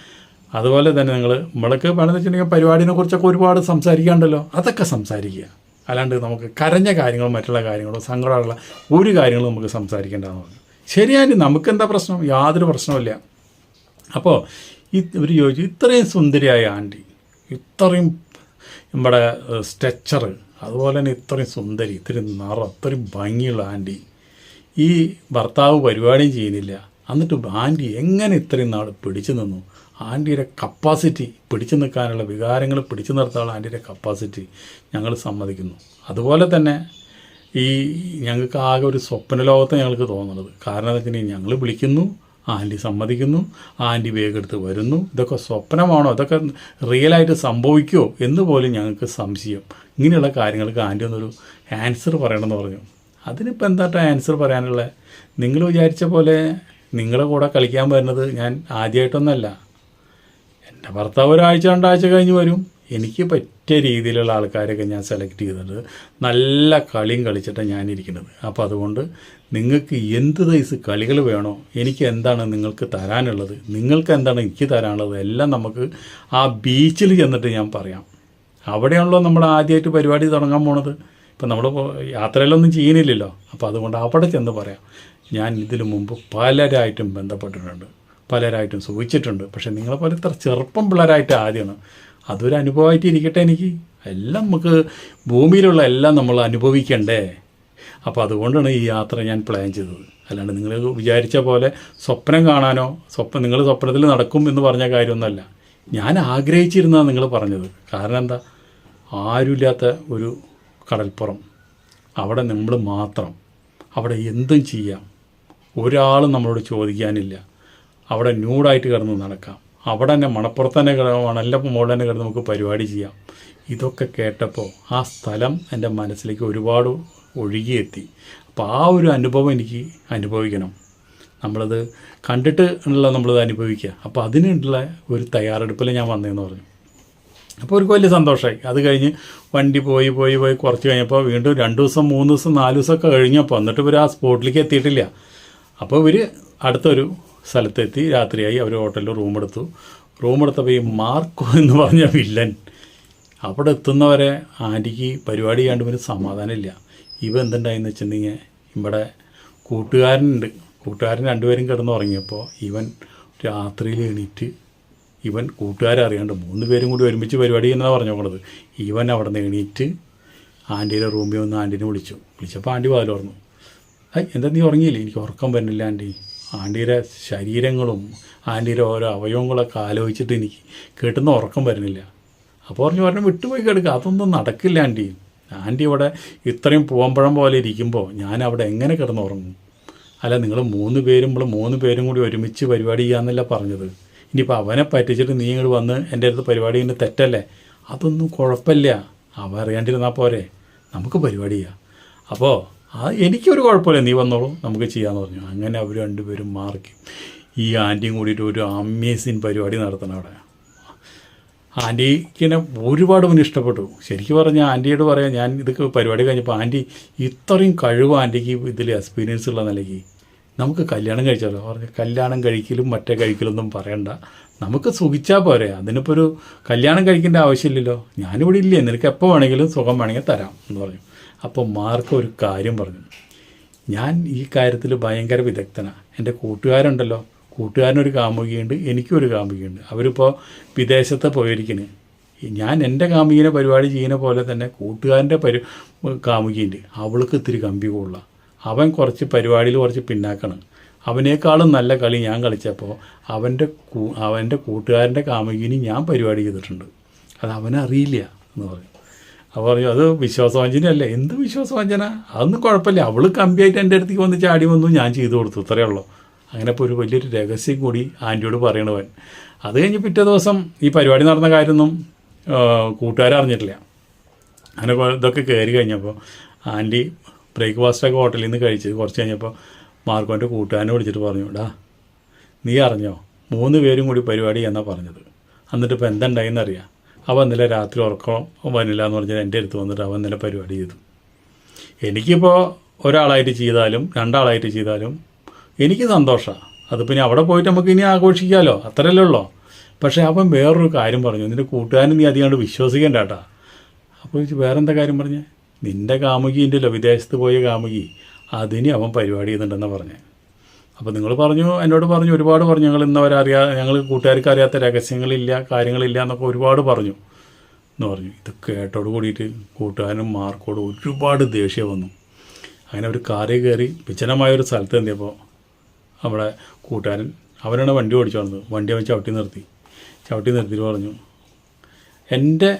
അതുപോലെ തന്നെ നിങ്ങൾ നമ്മൾക്ക് വേണമെന്ന് വെച്ചിട്ടുണ്ടെങ്കിൽ പരിപാടിനെ കുറിച്ചൊക്കെ ഒരുപാട് സംസാരിക്കാണ്ടല്ലോ. അതൊക്കെ സംസാരിക്കുക. അല്ലാണ്ട് നമുക്ക് കരഞ്ഞ കാര്യങ്ങളും മറ്റുള്ള കാര്യങ്ങളും സങ്കടമുള്ള ഒരു കാര്യങ്ങളും നമുക്ക് സംസാരിക്കേണ്ടതെന്ന് പറഞ്ഞു. ശരിയായിട്ട് നമുക്കെന്താ പ്രശ്നം? യാതൊരു പ്രശ്നമില്ല അപ്പോൾ ഈ ഒരു ചോദിച്ചു ഇത്രയും സുന്ദരിയായ ആന്റി ഇത്രയും നമ്മുടെ സ്ട്രെച്ചർ അതുപോലെ തന്നെ ഇത്രയും സുന്ദരി ഇത്രയും നിറം ഇത്രയും ഭംഗിയുള്ള ആന്റി ഈ ഭർത്താവ് പരിപാടിയും ചെയ്യുന്നില്ല. എന്നിട്ട് ആന്റി എങ്ങനെ ഇത്രയും നാൾ പിടിച്ചു നിന്നു? ആന്റിയുടെ കപ്പാസിറ്റി പിടിച്ചു നിൽക്കാനുള്ള വികാരങ്ങൾ പിടിച്ചു നിർത്താനുള്ള ആന്റിയുടെ കപ്പാസിറ്റി ഞങ്ങൾ സമ്മതിക്കുന്നു. അതുപോലെ തന്നെ ഈ ഞങ്ങൾക്ക് ആകെ ഒരു സ്വപ്ന ലോകത്തെ ഞങ്ങൾക്ക് തോന്നുന്നത്. കാരണം എന്താ വെച്ചിട്ടുണ്ടെങ്കിൽ ഞങ്ങൾ വിളിക്കുന്നു ആന്റി സമ്മതിക്കുന്നു ആന്റി വേഗം എടുത്ത് വരുന്നു. ഇതൊക്കെ സ്വപ്നമാണോ? ഇതൊക്കെ റിയലായിട്ട് സംഭവിക്കുമോ എന്ന് പോലും ഞങ്ങൾക്ക് സംശയം. ഇങ്ങനെയുള്ള കാര്യങ്ങൾക്ക് ആന്റി ഒന്നൊരു ആൻസർ പറയണമെന്ന് പറഞ്ഞു. അതിനിപ്പോൾ എന്താട്ടോ ആൻസർ പറയാനുള്ളത് നിങ്ങൾ വിചാരിച്ച പോലെ നിങ്ങളുടെ കൂടെ കളിക്കാൻ വരുന്നത് ഞാൻ ആദ്യമായിട്ടൊന്നല്ല എന്റെ ഭർത്താവ് ഒരാഴ്ച രണ്ടാഴ്ച കഴിഞ്ഞ് വരും. എനിക്ക് പറ്റിയ രീതിയിലുള്ള ആൾക്കാരൊക്കെ ഞാൻ സെലക്ട് ചെയ്തിട്ട് നല്ല കളിയും കളിച്ചിട്ടാണ് ഞാനിരിക്കുന്നത്. അപ്പോൾ അതുകൊണ്ട് നിങ്ങൾക്ക് എന്ത് സൈസ് കളികൾ വേണോ എനിക്ക് എന്താണ് നിങ്ങൾക്ക് തരാനുള്ളത് നിങ്ങൾക്ക് എന്താണ് എനിക്ക് തരാനുള്ളത് എല്ലാം നമുക്ക് ആ ബീച്ചിൽ ചെന്നിട്ട് ഞാൻ പറയാം. അവിടെയാണല്ലോ നമ്മൾ ആദ്യമായിട്ട് പരിപാടി തുടങ്ങാൻ പോണത്. ഇപ്പം നമ്മൾ യാത്രയിലൊന്നും ചെയ്യുന്നില്ലല്ലോ അപ്പോൾ അതുകൊണ്ട് അവിടെ ചെന്ന് പറയാം. ഞാൻ ഇതിനു മുമ്പ് പലരായിട്ടും ബന്ധപ്പെട്ടിട്ടുണ്ട്. പലരായിട്ടും സുഖിച്ചിട്ടുണ്ട് പക്ഷേ നിങ്ങളെ പോലെ ഇത്ര ചെറുപ്പം പിള്ളേരായിട്ട് ആദ്യമാണ്. അതൊരു അനുഭവമായിട്ട് ഇരിക്കട്ടെ എനിക്ക്. എല്ലാം നമുക്ക് ഭൂമിയിലുള്ള എല്ലാം നമ്മൾ അനുഭവിക്കണ്ടേ? അപ്പോൾ അതുകൊണ്ടാണ് ഈ യാത്ര ഞാൻ പ്ലാൻ ചെയ്തത്. അല്ലാണ്ട് നിങ്ങൾ വിചാരിച്ച പോലെ സ്വപ്നം കാണാനോ സ്വപ്നം നിങ്ങൾ സ്വപ്നത്തിൽ നടക്കും എന്ന് പറഞ്ഞ കാര്യമൊന്നുമല്ല. ഞാൻ ആഗ്രഹിച്ചിരുന്നതാണ് നിങ്ങൾ പറഞ്ഞത്. കാരണം എന്താ? ആരുമില്ലാത്ത ഒരു കടൽപ്പുറം. അവിടെ നമ്മൾ മാത്രം. അവിടെ എന്തും ചെയ്യാം. ഒരാളും നമ്മളോട് ചോദിക്കാനില്ല. അവിടെ ന്യൂഡായിട്ട് കിടന്ന് നടക്കാം. അവിടെ തന്നെ മണപ്പുറത്ത് തന്നെ മണലിന്റെ മുകളിൽ തന്നെ കിടന്ന് നമുക്ക് പരിപാടി ചെയ്യാം. ഇതൊക്കെ കേട്ടപ്പോൾ ആ സ്ഥലം എന്റെ മനസ്സിലേക്ക് ഒരുപാട് ഒഴുകിയെത്തി. അപ്പോൾ ആ ഒരു അനുഭവം എനിക്ക് അനുഭവിക്കണം. നമ്മളത് കണ്ടിട്ട് ഉള്ള നമ്മളത് അനുഭവിക്കുക. അപ്പോൾ അതിനുള്ള ഒരു തയ്യാറെടുപ്പിൽ ഞാൻ വന്നതെന്ന് പറഞ്ഞു. അപ്പോൾ ഒരു വലിയ സന്തോഷമായി അത് കഴിഞ്ഞ് വണ്ടി പോയി പോയി പോയി കുറച്ച് കഴിഞ്ഞപ്പോൾ വീണ്ടും രണ്ട് ദിവസം മൂന്ന് ദിവസം നാല് ദിവസമൊക്കെ കഴിഞ്ഞപ്പോൾ എന്നിട്ട് ഇവർ ആ സ്പോട്ടിലേക്ക് എത്തിയിട്ടില്ല. അപ്പോൾ ഇവർ അടുത്തൊരു സ്ഥലത്തെത്തി. രാത്രിയായി അവർ ഹോട്ടലിൽ റൂമെടുത്തു റൂമെടുത്തപ്പോൾ ഈ മാർക്കോ എന്ന് പറഞ്ഞ വില്ലൻ അവിടെ എത്തുന്നവരെ ആന്റിക്ക് പരിപാടി ചെയ്യാണ്ട് ഒരു സമാധാനമില്ല. ഇവ എന്തുണ്ടായെന്ന് വെച്ചിട്ടുണ്ടെങ്കിൽ ഇവിടെ കൂട്ടുകാരനുണ്ട്. കൂട്ടുകാരൻ രണ്ടുപേരും കിടന്ന് ഉറങ്ങിയപ്പോൾ ഇവൻ രാത്രിയിൽ എണീറ്റ് ഇവൻ കൂട്ടുകാരെ അറിയാണ്ട് മൂന്ന് പേരും കൂടി ഒരുമിച്ച് പരിപാടി ചെയ്യുന്നതാണ് പറഞ്ഞു ഇവൻ അവിടെ നിന്ന് എണീറ്റ് ആന്റിയുടെ റൂമിൽ വന്ന് ആന്റീനെ വിളിച്ചു. വിളിച്ചപ്പോൾ ആന്റി വാതിൽ ഐ എന്താ നീ ഉറങ്ങിയില്ലേ? എനിക്ക് ഉറക്കം വരുന്നില്ല ആന്റി. ആന്റിയുടെ ശരീരങ്ങളും ആന്റിയുടെ ഓരോ അവയവങ്ങളൊക്കെ ആലോചിച്ചിട്ട് എനിക്ക് കേട്ടുന്ന ഉറക്കം വരുന്നില്ല. അപ്പോൾ പറഞ്ഞു പറഞ്ഞു വിട്ടുപോയി കിടക്കുക അതൊന്നും നടക്കില്ല ആന്റി. ആന്റി ഇവിടെ ഇത്രയും പൂവമ്പഴം പോലെ ഇരിക്കുമ്പോൾ ഞാൻ അവിടെ എങ്ങനെ കിടന്നുറങ്ങും? അല്ല നിങ്ങൾ മൂന്ന് പേരും ഇവിടെ മൂന്ന് പേരും കൂടി ഒരുമിച്ച് പരിപാടി ചെയ്യാമെന്നല്ല പറഞ്ഞത്. ഇനിയിപ്പോൾ അവനെ പറ്റിച്ചിട്ട് നീ ഇങ്ങോട്ട് വന്ന് എന്റെ അടുത്ത് പരിപാടി ഇതിന്റെ തെറ്റല്ലേ? അതൊന്നും കുഴപ്പമില്ല. അവ അറിയാണ്ടിരുന്നാൽ പോരെ. നമുക്ക് പരിപാടി ചെയ്യാം. അപ്പോൾ എനിക്കൊരു കുഴപ്പമില്ല. നീ വന്നോളൂ. നമുക്ക് ചെയ്യാമെന്ന് പറഞ്ഞു. അങ്ങനെ അവർ രണ്ടുപേരും മാർക്ക് ഈ ആന്റിയും കൂടിയിട്ട് ഒരു അമേസിങ് പരിപാടി നടത്തണം അവിടെ. ആന്റിക്കിനെ ഒരുപാട് മുന്നേ ഇഷ്ടപ്പെട്ടു. ശരിക്കും പറഞ്ഞാൽ ആന്റിയോട് പറയാം ഞാൻ ഇതൊക്കെ പരിപാടി കഴിഞ്ഞപ്പോൾ ആന്റി ഇത്രയും കഴിവ് ആന്റിക്ക് ഇതിൽ എക്സ്പീരിയൻസ് ഉള്ള നിലയ്ക്ക്. നമുക്ക് കല്യാണം കഴിച്ചാലോ? പറഞ്ഞു കല്യാണം കഴിക്കലും മറ്റേ കഴിക്കലൊന്നും പറയണ്ട. നമുക്ക് സുഖിച്ചാൽ പോരെ. അതിനിപ്പോൾ ഒരു കല്യാണം കഴിക്കേണ്ട ആവശ്യമില്ലല്ലോ. ഞാനിവിടെ ഇല്ലേ. നിനക്ക് എപ്പോൾ വേണമെങ്കിലും സുഖം വേണമെങ്കിൽ തരാം. എന്ന് പറഞ്ഞു. അപ്പോൾ മാർക്ക് ഒരു കാര്യം പറഞ്ഞു. ഞാൻ ഈ കാര്യത്തിൽ ഭയങ്കര വിദഗ്ധനാണ് എന്റെ കൂട്ടുകാരുണ്ടല്ലോ. കൂട്ടുകാരനൊരു കാമുകിയുണ്ട് എനിക്കും ഒരു കാമുകിയുണ്ട്. അവരിപ്പോൾ വിദേശത്ത് പോയിരിക്കുന്നു ഞാൻ എന്റെ കാമുകിനെ പരിപാടി ചെയ്യുന്ന പോലെ തന്നെ കൂട്ടുകാരന്റെ പരി കാമുകിയുണ്ട്. അവൾക്ക് ഇത്തിരി കമ്പി കൊള്ള. അവൻ കുറച്ച് പരിപാടിയിൽ കുറച്ച് പിന്നാക്കണം. അവനേക്കാളും നല്ല കളി ഞാൻ കളിച്ചപ്പോൾ അവന്റെ അവന്റെ കൂട്ടുകാരന്റെ കാമുകിന് ഞാൻ പരിപാടി ചെയ്തിട്ടുണ്ട്. അത് അവനറിയില്ല എന്ന് പറയും അപ്പോൾ പറഞ്ഞു അത് വിശ്വാസവഞ്ചനയല്ലേ? എന്ത് വിശ്വാസവഞ്ചന? അതൊന്നും കുഴപ്പമില്ല. അവൾ കമ്പിയായിട്ട് എന്റെ അടുത്തേക്ക് വന്ന് ചാടി വന്നു ഞാൻ ചെയ്തു കൊടുത്തു ഇത്രയേ ഉള്ളൂ. അങ്ങനെ ഇപ്പോൾ ഒരു വലിയൊരു രഹസ്യം കൂടി ആന്റിയോട് പറയണവൻ. അത് കഴിഞ്ഞ് പിറ്റേ ദിവസം ഈ പരിപാടി നടന്ന കാര്യമൊന്നും കൂട്ടുകാരറിഞ്ഞിട്ടില്ല അങ്ങനെ ഇതൊക്കെ കയറി കഴിഞ്ഞപ്പോൾ ആന്റി ബ്രേക്ക്ഫാസ്റ്റൊക്കെ ഹോട്ടലിൽ നിന്ന് കഴിച്ച് കുറച്ച് കഴിഞ്ഞപ്പോൾ മാർക്കോന്റെ കൂട്ടുകാരനെ വിളിച്ചിട്ട് പറഞ്ഞു ഡാ നീ അറിഞ്ഞോ? മൂന്ന് പേരും കൂടി പരിപാടി എന്നാണ് പറഞ്ഞത്. എന്നിട്ട് ഇപ്പോൾ എന്തുണ്ടായെന്ന് അറിയാം അവൻ ഇന്നലെ രാത്രി ഉറക്കം വന്നില്ല എന്ന് പറഞ്ഞാൽ എന്റെ അടുത്ത് വന്നിട്ട് അവൻ ഇന്നലെ പരിപാടി ചെയ്തു. എനിക്കിപ്പോൾ ഒരാളായിട്ട് ചെയ്താലും രണ്ടാളായിട്ട് ചെയ്താലും എനിക്ക് സന്തോഷമാണ് അത് പിന്നെ അവിടെ പോയിട്ട് നമുക്ക് ഇനി ആഘോഷിക്കാമല്ലോ അത്രയല്ലേ ഉള്ളോ? പക്ഷേ അവൻ വേറൊരു കാര്യം പറഞ്ഞു. നിന്റെ കൂട്ടുകാരൻ നീ അധികം കൊണ്ട് വിശ്വസിക്കേണ്ട കേട്ടാ. അപ്പോൾ ചോദിച്ചു വേറെന്താ കാര്യം പറഞ്ഞേ? നിന്റെ കാമുകി ഉണ്ടല്ലോ വിദേശത്ത് പോയ കാമുകി അതിന് അവൻ പരിപാടി ചെയ്യുന്നുണ്ടെന്നാണ് പറഞ്ഞത് അപ്പോൾ നിങ്ങൾ പറഞ്ഞു എന്നോട് പറഞ്ഞു ഒരുപാട് പറഞ്ഞു. ഞങ്ങൾ ഇന്നവരെ അറിയാ ഞങ്ങൾ കൂട്ടുകാർക്ക് അറിയാത്ത രഹസ്യങ്ങളില്ല കാര്യങ്ങളില്ല എന്നൊക്കെ ഒരുപാട് പറഞ്ഞു എന്ന് പറഞ്ഞു. ഇത് കേട്ടോട് കൂടിയിട്ട് കൂട്ടുകാരനും മാർക്കോട് ഒരുപാട് ദേഷ്യം വന്നു. അങ്ങനെ ഒരു കാറിൽ കയറി വിജനമായ ഒരു സ്ഥലത്ത് എത്തിയപ്പോൾ നമ്മുടെ കൂട്ടുകാരൻ അവനാണ് വണ്ടി ഓടിച്ചു വന്നത്. വണ്ടി അവൻ ചവിട്ടി നിർത്തി. ചവിട്ടി നിർത്തിയിട്ട് പറഞ്ഞു എന്റെ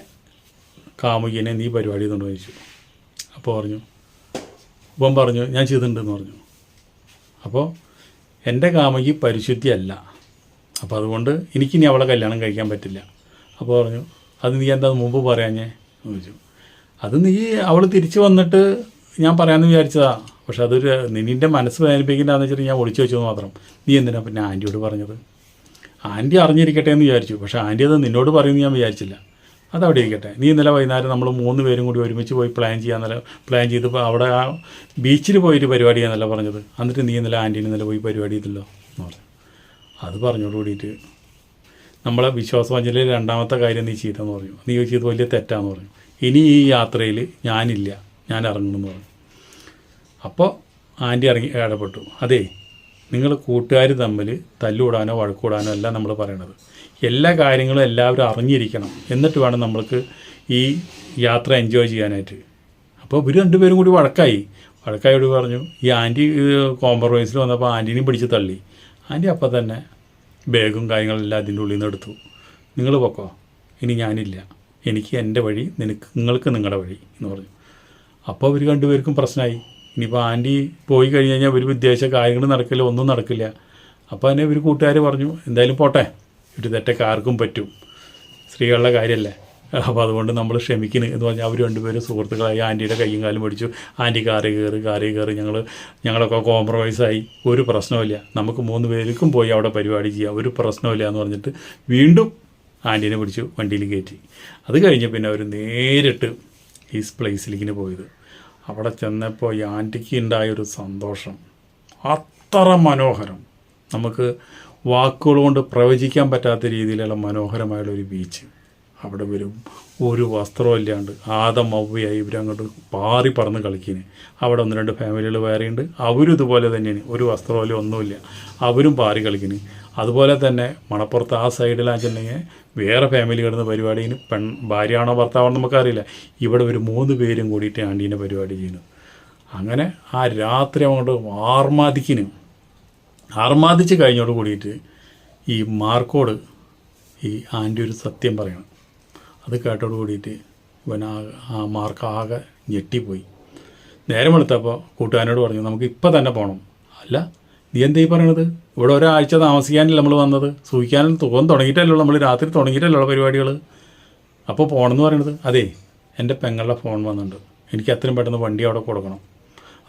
കാമുകിനെ നീ പരിപാടി എന്നുണ്ട് ചോദിച്ചു അപ്പോൾ പറഞ്ഞു ഇപ്പം പറഞ്ഞു ഞാൻ ചെയ്തിട്ടുണ്ടെന്ന് പറഞ്ഞു. അപ്പോൾ എന്റെ കാമയ്ക്ക് പരിശുദ്ധിയല്ല അപ്പോൾ അതുകൊണ്ട് എനിക്കിനി അവളെ കല്യാണം കഴിക്കാൻ പറ്റില്ല. അപ്പോൾ പറഞ്ഞു അത് നീ എന്താ മുമ്പ് പറയാഞ്ഞേ? ചോദിച്ചു. അത് നീ അവൾ തിരിച്ചു വന്നിട്ട് ഞാൻ പറയാമെന്ന് വിചാരിച്ചതാ. പക്ഷെ അതൊരു നിന്നിന്റെ മനസ്സ് വേദനിപ്പിക്കേണ്ടതെന്ന് വെച്ചിട്ട് ഞാൻ ഒളിച്ചു വെച്ചു എന്ന് മാത്രം. നീ എന്തിനാ പിന്നെ ആന്റിയോട് പറഞ്ഞത്? ആന്റി അറിഞ്ഞിരിക്കട്ടെ എന്ന് വിചാരിച്ചു. പക്ഷേ ആന്റി അത് നിന്നോട് പറയുമെന്ന് ഞാൻ വിചാരിച്ചില്ല. അതവിടെ ഇരിക്കട്ടെ. നീ ഇന്നലെ വൈകുന്നേരം നമ്മൾ മൂന്ന് പേരും കൂടി ഒരുമിച്ച് പോയി പ്ലാൻ ചെയ്യാന്നല്ല പ്ലാൻ ചെയ്ത് അവിടെ ആ ബീച്ചിൽ പോയിട്ട് പരിപാടി ചെയ്യാന്നല്ല പറഞ്ഞത്. എന്നിട്ട് നീ ഇന്നലെ ആന്റീനെ ഇന്നലെ പോയി പരിപാടി ചെയ്തല്ലോ എന്ന് പറഞ്ഞു. അത് പറഞ്ഞോട് കൂടിയിട്ട് നമ്മളെ വിശ്വാസവഞ്ചനയിൽ രണ്ടാമത്തെ കാര്യം നീ ചെയ്തെന്ന് പറഞ്ഞു. നീ ചെയ്ത് വലിയ തെറ്റാന്ന് പറഞ്ഞു. ഇനി ഈ യാത്രയിൽ ഞാനില്ല. ഞാൻ ഇറങ്ങണമെന്ന് പറഞ്ഞു. അപ്പോൾ ആന്റി ഇറങ്ങി ഇടപെട്ടു. അതേ നിങ്ങൾ കൂട്ടുകാർ തമ്മിൽ തല്ലുകൂടാനോ വഴക്കൂടാനോ അല്ല നമ്മൾ പറയണത്. എല്ലാ കാര്യങ്ങളും എല്ലാവരും അറിഞ്ഞിരിക്കണം. എന്നിട്ട് വേണം നമ്മൾക്ക് ഈ യാത്ര എൻജോയ് ചെയ്യാനായിട്ട്. അപ്പോൾ ഇവർ രണ്ടുപേരും കൂടി വഴക്കായി. വഴക്കായോട് പറഞ്ഞു ഈ ആന്റി കോംപ്രമൈസിൽ വന്നപ്പോൾ ആന്റീനെയും പിടിച്ച് തള്ളി. ആന്റി അപ്പം തന്നെ ബാഗും കാര്യങ്ങളെല്ലാം അതിന്റെ ഉള്ളിൽ നിന്ന് എടുത്തു. നിങ്ങൾ പൊക്കോ. ഇനി ഞാനില്ല. എനിക്ക് എന്റെ വഴി നിനക്ക് നിങ്ങൾക്ക് നിങ്ങളുടെ വഴി എന്ന് പറഞ്ഞു. അപ്പോൾ അവർ രണ്ടുപേർക്കും പ്രശ്നമായി. ഇനിയിപ്പോൾ ആന്റി പോയി കഴിഞ്ഞ് കഴിഞ്ഞാൽ ഒരു ഉദ്ദേശിച്ച കാര്യങ്ങൾ നടക്കില്ല ഒന്നും നടക്കില്ല. അപ്പോൾ തന്നെ ഇവർ കൂട്ടുകാർ പറഞ്ഞു എന്തായാലും പോട്ടെ. ഒരു തെറ്റൊക്കെ ആർക്കും പറ്റും. സ്ത്രീകളുടെ കാര്യമല്ലേ അപ്പോൾ അതുകൊണ്ട് നമ്മൾ ക്ഷമിക്കുന്നു എന്ന് പറഞ്ഞാൽ അവർ രണ്ടുപേരും സുഹൃത്തുക്കളായി ആന്റിയുടെ കയ്യും കാലും പിടിച്ചു. ആന്റി കാറി കയറി കാറി കയറി ഞങ്ങൾ ഞങ്ങളൊക്കെ കോംപ്രമൈസായി ഒരു പ്രശ്നമില്ല നമുക്ക് മൂന്ന് പേർക്കും പോയി അവിടെ പരിപാടി ചെയ്യാം. ഒരു പ്രശ്നമില്ല എന്ന് പറഞ്ഞിട്ട് വീണ്ടും ആന്റീനെ പിടിച്ചു വണ്ടിയിൽ കയറ്റി. അത് കഴിഞ്ഞ് പിന്നെ അവർ നേരിട്ട് ഈ പ്ലേസിലേക്ക് പോയത്. അവിടെ ചെന്നപ്പോൾ ഈ ആന്റിക്ക് ഉണ്ടായൊരു സന്തോഷം. അത്ര മനോഹരം. നമുക്ക് വാക്കുകൾ കൊണ്ട് പ്രവചിക്കാൻ പറ്റാത്ത രീതിയിലുള്ള മനോഹരമായുള്ള ഒരു ബീച്ച്. അവിടെ വരും ഒരു വസ്ത്രവും ഇല്ലാണ്ട് ആദം അവയായി ഇവരങ്ങോട്ട് പാറി പറന്ന് കളിക്കുന്നു അവിടെ ഒന്ന് രണ്ട് ഫാമിലികൾ വേറെയുണ്ട് അവരും ഇതുപോലെ തന്നെയാണ്. ഒരു വസ്ത്രമല്ല ഒന്നുമില്ല. അവരും പാറി കളിക്കുന്നു അതുപോലെ തന്നെ മണപ്പുറത്ത് ആ സൈഡിലാണെന്നുണ്ടെങ്കിൽ വേറെ ഫാമിലി കിടന്ന പരിപാടിന് പെൺ ഭാര്യയാണോ ഭർത്താവാണോ നമുക്കറിയില്ല. ഇവിടെ ഒരു മൂന്ന് പേരും കൂടിയിട്ട് ആണ്ടീന്റെ പരിപാടി ചെയ്യുന്നു. അങ്ങനെ ആ രാത്രി അങ്ങോട്ട് ആർമാദിക്കിന്. ആർമാദിച്ച് കഴിഞ്ഞോട് കൂടിയിട്ട് ഈ മാർക്കോട് ഈ ആന്റെ ഒരു സത്യം പറയണം. അത് കേട്ടോട് കൂടിയിട്ട് ഇവൻ ആ മാർക്കാകെ ഞെട്ടിപ്പോയി. നേരം വെളുത്തപ്പോൾ കൂട്ടുകാരനോട് പറഞ്ഞു നമുക്ക് ഇപ്പം തന്നെ പോകണം അല്ല നീ എന്താ പറയണത്? ഇവിടെ ഒരാഴ്ച താമസിക്കാനല്ല നമ്മൾ വന്നത്? സൂഹിക്കാനും തോന്നു തുടങ്ങിയിട്ടല്ലോ നമ്മൾ രാത്രി തുടങ്ങിയിട്ടല്ലോ പരിപാടികൾ അപ്പോൾ പോകണമെന്ന് പറയണത്? അതെ എന്റെ പെങ്ങളുടെ ഫോൺ വന്നിട്ടുണ്ട്. എനിക്ക് അത്രയും പെട്ടെന്ന് വണ്ടി അവിടെ കൊടുക്കണം.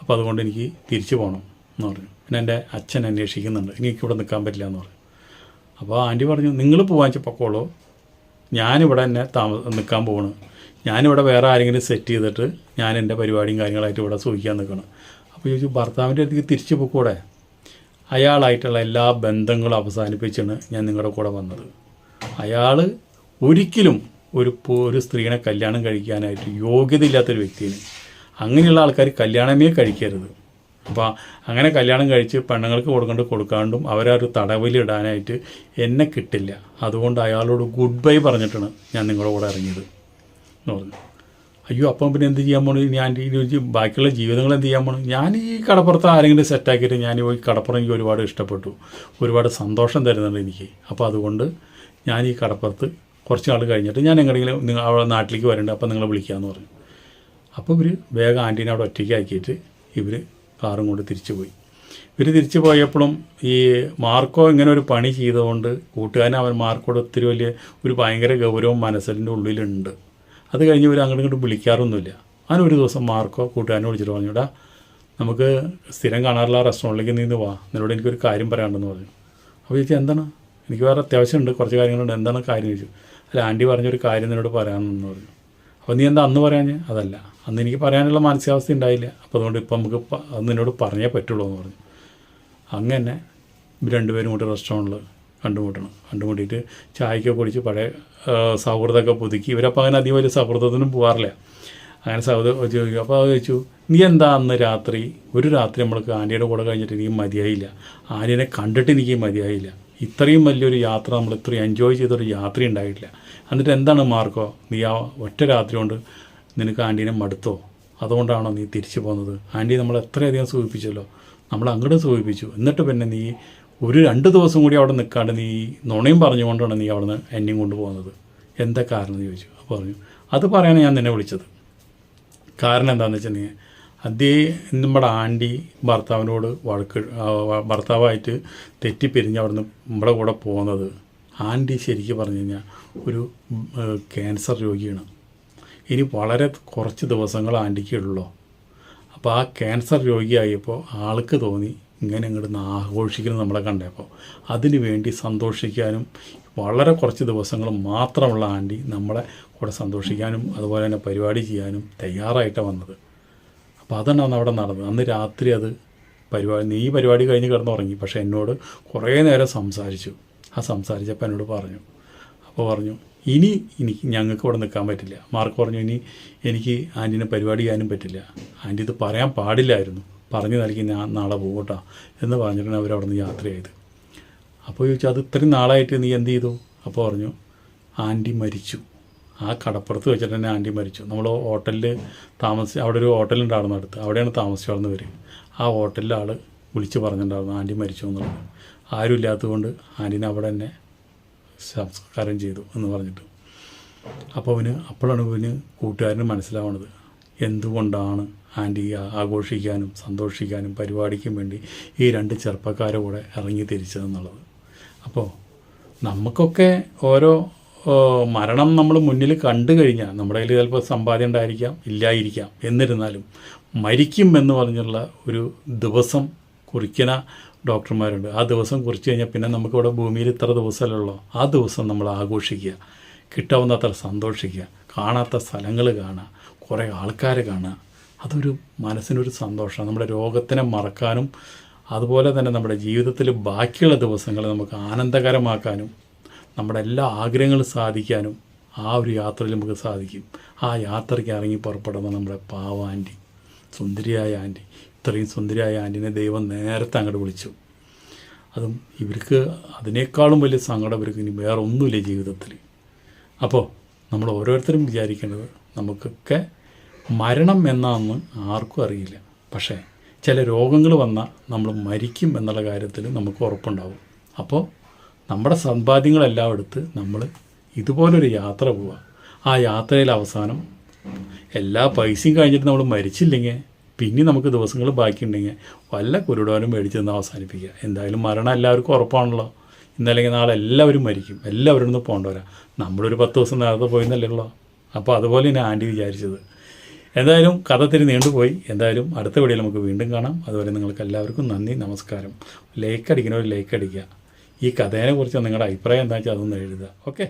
അപ്പോൾ അതുകൊണ്ട് എനിക്ക് തിരിച്ചു പോകണം എന്ന് പറഞ്ഞു. പിന്നെ എന്റെ അച്ഛൻ അന്വേഷിക്കുന്നുണ്ട്. എനിക്ക് ഇവിടെ നിൽക്കാൻ പറ്റില്ല എന്ന് പറഞ്ഞു. അപ്പോൾ ആന്റി പറഞ്ഞു നിങ്ങൾ പോകാൻ പൊക്കോളൂ. ഞാനിവിടെ തന്നെ താമ നിൽക്കാൻ പോകണം ഞാനിവിടെ വേറെ ആരെങ്കിലും സെറ്റ് ചെയ്തിട്ട് ഞാൻ എന്റെ പരിപാടിയും കാര്യങ്ങളായിട്ട് ഇവിടെ സൂക്ഷിക്കാൻ നിൽക്കണം. അപ്പോൾ ചോദിച്ചു ഭർത്താവിന്റെ അടുത്തേക്ക് തിരിച്ചു പോയിക്കൂടെ അയാളായിട്ടുള്ള എല്ലാ ബന്ധങ്ങളും അവസാനിപ്പിച്ചാണ് ഞാൻ നിങ്ങളുടെ കൂടെ വന്നത്. അയാൾ ഒരിക്കലും ഒരു ഒരു സ്ത്രീനെ കല്യാണം കഴിക്കാനായിട്ട് യോഗ്യതയില്ലാത്തൊരു വ്യക്തിയാണ്. അങ്ങനെയുള്ള ആൾക്കാർ കല്യാണമേ കഴിക്കരുത്. അപ്പോൾ അങ്ങനെ കല്യാണം കഴിച്ച് പെണ്ണുങ്ങൾക്ക് കൊടുക്കണ്ട് കൊടുക്കാണ്ടും അവരൊരു തടവിലിടാനായിട്ട് എന്നെ കിട്ടില്ല. അതുകൊണ്ട് അയാളോട് ഗുഡ് ബൈ പറഞ്ഞിട്ടാണ് ഞാൻ നിങ്ങളുടെ കൂടെ ഇറങ്ങിയത് എന്ന് പറഞ്ഞു. അയ്യോ അപ്പം പിന്നെ എന്ത് ചെയ്യാൻ പോണു? ഞാൻ ബാക്കിയുള്ള ജീവിതങ്ങൾ എന്ത് ചെയ്യാൻ പോണു? ഞാൻ ഈ കടപ്പുറത്ത് ആരെങ്കിലും സെറ്റാക്കിയിട്ട് ഞാൻ ഈ കടപ്പുറം എനിക്ക് ഒരുപാട് ഇഷ്ടപ്പെട്ടു. ഒരുപാട് സന്തോഷം തരുന്നുണ്ട് എനിക്ക്. അപ്പോൾ അതുകൊണ്ട് ഞാൻ ഈ കടപ്പുറത്ത് കുറച്ച് നാൾ കഴിഞ്ഞിട്ട് ഞാൻ എങ്ങനെയെങ്കിലും നിങ്ങൾ അവിടെ നാട്ടിലേക്ക് വരണ്ട. അപ്പോൾ നിങ്ങളെ വിളിക്കാമെന്ന് പറഞ്ഞു. അപ്പോൾ ഇവർ വേഗം ആന്റീനെ അവിടെ ഒറ്റയ്ക്ക് ആക്കിയിട്ട് ഇവർ കാറും കൊണ്ട് തിരിച്ചു പോയി ഇവർ തിരിച്ചു പോയപ്പോഴും ഈ മാർക്കോ ഇങ്ങനെ ഒരു പണി ചെയ്തുകൊണ്ട് കൂട്ടുകാരൻ അവൻ മാർക്കോട് ഒത്തിരി വലിയ ഒരു ഭയങ്കര ഗൗരവം മനസ്സിന്റെ ഉള്ളിലുണ്ട്. അത് കഴിഞ്ഞ് ഇവർ അങ്ങോട്ടും ഇങ്ങോട്ടും വിളിക്കാറൊന്നുമില്ല. അങ്ങനെ ഒരു ദിവസം മാർക്കോ കൂട്ടുകാരനെ വിളിച്ചിട്ട് പറഞ്ഞുടാ നമുക്ക് സ്ഥിരം കാണാറുള്ള റെസ്റ്റോറന്റിലേക്ക് നീന്ന് വാ. നിന്നോട് എനിക്കൊരു കാര്യം പറയാനുണ്ടെന്ന് പറഞ്ഞു. അപ്പോൾ ചോദിച്ചാൽ എന്താണ്? എനിക്ക് വേറെ അത്യാവശ്യമുണ്ട് കുറച്ച് കാര്യങ്ങളുണ്ട്. എന്താണ് കാര്യം? ചോദിച്ചു. അല്ല ആന്റി പറഞ്ഞൊരു കാര്യം നിന്നോട് പറയാമെന്ന് പറഞ്ഞു. അപ്പോൾ നീ എന്താ അന്ന് പറയാഞ്ഞ്? അതല്ല. അന്ന് എനിക്ക് പറയാനുള്ള മാനസികാവസ്ഥ ഉണ്ടായില്ല. അപ്പോൾ അതുകൊണ്ട് ഇപ്പം നമുക്ക് അന്ന് നിന്നോട് പറഞ്ഞേ പറ്റുള്ളൂ എന്ന് പറഞ്ഞു. അങ്ങനെ രണ്ടുപേരും കൂടി റെസ്റ്റോറന്റിൽ കണ്ടുമുട്ടണം. കണ്ടുമുട്ടിയിട്ട് ചായയൊക്കെ കുടിച്ച് പഴയ സൗഹൃദമൊക്കെ പുതുക്കി. ഇവരപ്പോൾ അങ്ങനെ അധികം വലിയ സൗഹൃദത്തിനും പോകാറില്ല അങ്ങനെ സൗഹൃദം ചോദിക്കും അപ്പോൾ അത് ചോദിച്ചു നീ എന്താ അന്ന് രാത്രി? ഒരു രാത്രി നമ്മൾക്ക് ആന്റിയുടെ കൂടെ കഴിഞ്ഞിട്ട് എനിക്ക് മതിയായില്ല. ആന്റിനെ കണ്ടിട്ട് എനിക്ക് മതിയായില്ല. ഇത്രയും വലിയൊരു യാത്ര നമ്മൾ ഇത്രയും എൻജോയ് ചെയ്തൊരു യാത്ര ഉണ്ടായിട്ടില്ല. എന്നിട്ട് എന്താണ് മാർക്കോ നീ ആ ഒറ്റ രാത്രി കൊണ്ട് നിനക്ക് ആന്റീനെ മടുത്തോ? അതുകൊണ്ടാണോ നീ തിരിച്ചു പോകുന്നത് ആന്റി നമ്മൾ എത്രയധികം സൂചിപ്പിച്ചല്ലോ നമ്മൾ അങ്ങോട്ട് സൂചിപ്പിച്ചു എന്നിട്ട് പിന്നെ നീ ഒരു രണ്ട് ദിവസം കൂടി അവിടെ നിൽക്കാണ്ട് നീ നുണയും പറഞ്ഞുകൊണ്ടാണ് നീ അവിടെ നിന്ന് എന്നെയും കൊണ്ടുപോകുന്നത് എന്താ കാരണം ചോദിച്ചു. അപ്പോൾ പറഞ്ഞു അത് പറയാനാണ് ഞാൻ നിന്നെ വിളിച്ചത്. കാരണം എന്താണെന്ന് വെച്ചിട്ടുണ്ടെങ്കിൽ അദ്ദേഹം നമ്മുടെ ആന്റി ഭർത്താവിനോട് വഴക്ക് ഭർത്താവായിട്ട് തെറ്റിപ്പിരിഞ്ഞ് അവിടുന്ന് നമ്മുടെ കൂടെ പോകുന്നത്. ആന്റി ശരിക്കും പറഞ്ഞു കഴിഞ്ഞാൽ ഒരു ക്യാൻസർ രോഗിയാണ്. ഇനി വളരെ കുറച്ച് ദിവസങ്ങൾ ആന്റിക്ക് ഉള്ളൂ? അപ്പോൾ ആ ക്യാൻസർ രോഗിയായപ്പോൾ ആൾക്ക് തോന്നി ഇങ്ങനെ ഇങ്ങോട്ട് ആഘോഷിക്കുന്നത് നമ്മളെ കണ്ടപ്പോൾ അതിന് വേണ്ടി സന്തോഷിക്കാനും വളരെ കുറച്ച് ദിവസങ്ങൾ മാത്രമുള്ള ആന്റി നമ്മളെ കൂടെ സന്തോഷിക്കാനും അതുപോലെ തന്നെ പരിപാടി ചെയ്യാനും തയ്യാറായിട്ടാണ് വന്നത്. അപ്പോൾ അതാണ് അന്ന് അവിടെ നടന്നത്? അന്ന് രാത്രി അത് പരിപാടി നീ പരിപാടി കഴിഞ്ഞ് കിടന്നുറങ്ങി. പക്ഷേ എന്നോട് കുറേ നേരം സംസാരിച്ചു. ആ സംസാരിച്ചപ്പോൾ എന്നോട് പറഞ്ഞു. അപ്പോൾ പറഞ്ഞു ഇനി എനിക്ക് ഞങ്ങൾക്ക് ഇവിടെ നിൽക്കാൻ പറ്റില്ല. മാർക്ക് പറഞ്ഞു ഇനി എനിക്ക് ആന്റീനെ പരിപാടി ചെയ്യാനും പറ്റില്ല. ആന്റി ഇത് പറയാൻ പാടില്ലായിരുന്നു. പറഞ്ഞു നൽകി ഞാൻ നാളെ പോകട്ടാ എന്ന് പറഞ്ഞിട്ടാണ് അവർ അവിടെ നിന്ന് യാത്ര ചെയ്ത് അപ്പോൾ ചോദിച്ചു അത് ഇത്രയും നാളായിട്ട് നീ എന്ത് ചെയ്തു? അപ്പോൾ പറഞ്ഞു ആന്റി മരിച്ചു. ആ കടപ്പുറത്ത് വെച്ചിട്ട് തന്നെ ആന്റി മരിച്ചു. നമ്മൾ ഹോട്ടലിൽ താമസി അവിടെ ഒരു ഹോട്ടലുണ്ടായിരുന്നു അടുത്ത്. അവിടെയാണ് താമസിച്ചു വളർന്നവർ ആ ഹോട്ടലിലെ ആൾ വിളിച്ച് പറഞ്ഞിട്ടുണ്ടായിരുന്നു ആന്റി മരിച്ചു എന്നുള്ളത്. ആരും ഇല്ലാത്തതുകൊണ്ട് ആന്റീനെ അവിടെ തന്നെ സംസ്കാരം ചെയ്തു എന്ന് പറഞ്ഞിട്ട്. അപ്പോൾ അവന് അപ്പോഴാണ് അവന് കൂട്ടുകാരന് മനസ്സിലാവണത് എന്തുകൊണ്ടാണ് ആന്റി ആഘോഷിക്കാനും സന്തോഷിക്കാനും പരിപാടിക്കും വേണ്ടി ഈ രണ്ട് ചെറുപ്പക്കാരെ കൂടെ ഇറങ്ങി തിരിച്ചതെന്നുള്ളത്. അപ്പോൾ നമുക്കൊക്കെ ഓരോ മരണം നമ്മൾ മുന്നിൽ കണ്ടു കഴിഞ്ഞാൽ നമ്മുടെ കയ്യിൽ ചിലപ്പോൾ സമ്പാദ്യം ഉണ്ടായിരിക്കാം ഇല്ലായിരിക്കാം എന്നിരുന്നാലും മരിക്കും എന്ന് പറഞ്ഞുള്ള ഒരു ദിവസം കുറിക്കുന്ന ഡോക്ടർമാരുണ്ട്. ആ ദിവസം കുറിച്ച് കഴിഞ്ഞാൽ പിന്നെ നമുക്കിവിടെ ഭൂമിയിൽ ഇത്ര ദിവസമല്ലേ ഉള്ളൂ ആ ദിവസം നമ്മൾ ആഘോഷിക്കുക. കിട്ടാവുന്നത്ര സന്തോഷിക്കുക. കാണാത്ത സ്ഥലങ്ങൾ കാണുക. കുറേ ആൾക്കാർ കാണുക. അതൊരു മനസ്സിനൊരു സന്തോഷമാണ്. നമ്മുടെ രോഗത്തിനെ മറക്കാനും അതുപോലെ തന്നെ നമ്മുടെ ജീവിതത്തിൽ ബാക്കിയുള്ള ദിവസങ്ങൾ നമുക്ക് ആനന്ദകരമാക്കാനും നമ്മുടെ എല്ലാ ആഗ്രഹങ്ങളും സാധിക്കാനും ആ ഒരു യാത്രയിൽ നമുക്ക് സാധിക്കും. ആ യാത്രയ്ക്ക് ഇറങ്ങി പുറപ്പെടുന്ന നമ്മുടെ പാവ ആന്റി സുന്ദരിയായ ആന്റി ഇത്രയും സുന്ദരിയായ ആന്റിനെ ദൈവം നേരത്തെ അങ്ങോട്ട് വിളിച്ചു. അതും ഇവർക്ക് അതിനേക്കാളും വലിയ സങ്കടം ഇവർക്ക് ഇനി വേറെ ഒന്നുമില്ല ജീവിതത്തിൽ. അപ്പോൾ നമ്മൾ ഓരോരുത്തരും വിചാരിക്കേണ്ടത് നമുക്കൊക്കെ മരണം എന്നാന്ന് ആർക്കും അറിയില്ല. പക്ഷേ ചില രോഗങ്ങൾ വന്നാൽ നമ്മൾ മരിക്കും എന്നുള്ള കാര്യത്തിൽ നമുക്ക് ഉറപ്പുണ്ടാവും. അപ്പോൾ നമ്മുടെ സമ്പാദ്യങ്ങളെല്ലാം എടുത്ത് നമ്മൾ ഇതുപോലൊരു യാത്ര പോവുക. ആ യാത്രയിൽ അവസാനം എല്ലാ പൈസയും കഴിഞ്ഞിട്ട് നമ്മൾ മരിച്ചില്ലെങ്കിൽ പിന്നെ നമുക്ക് ദിവസങ്ങൾ ബാക്കിയുണ്ടെങ്കിൽ വല്ല കുരുടോനും മേടിച്ച് അവസാനിപ്പിക്കുക എന്തായാലും മരണം എല്ലാവർക്കും ഉറപ്പാണല്ലോ. ഇന്നല്ലെങ്കിൽ നാളെ എല്ലാവരും മരിക്കും. എല്ലാവരും ഒന്ന് പോകേണ്ടവരാ നമ്മളൊരു പത്ത് ദിവസം നേരത്തെ ഉള്ളോ. അപ്പോൾ അതുപോലെ തന്നെ ആന്റി വിചാരിച്ചത്. എന്തായാലും കഥ തിരി നീണ്ടുപോയി. എന്തായാലും അടുത്ത വീഡിയോയിൽ നമുക്ക് വീണ്ടും കാണാം. അതുവരെ നിങ്ങൾക്ക് എല്ലാവർക്കും നന്ദി നമസ്കാരം. ലൈക്ക് അടിക്കണവർ ലൈക്ക് അടിക്കുക ഈ കഥേനെ കുറിച്ച് നിങ്ങളുടെ അഭിപ്രായം എന്താ വെച്ചാൽ അതൊന്ന് എഴുതുക. ഓക്കെ?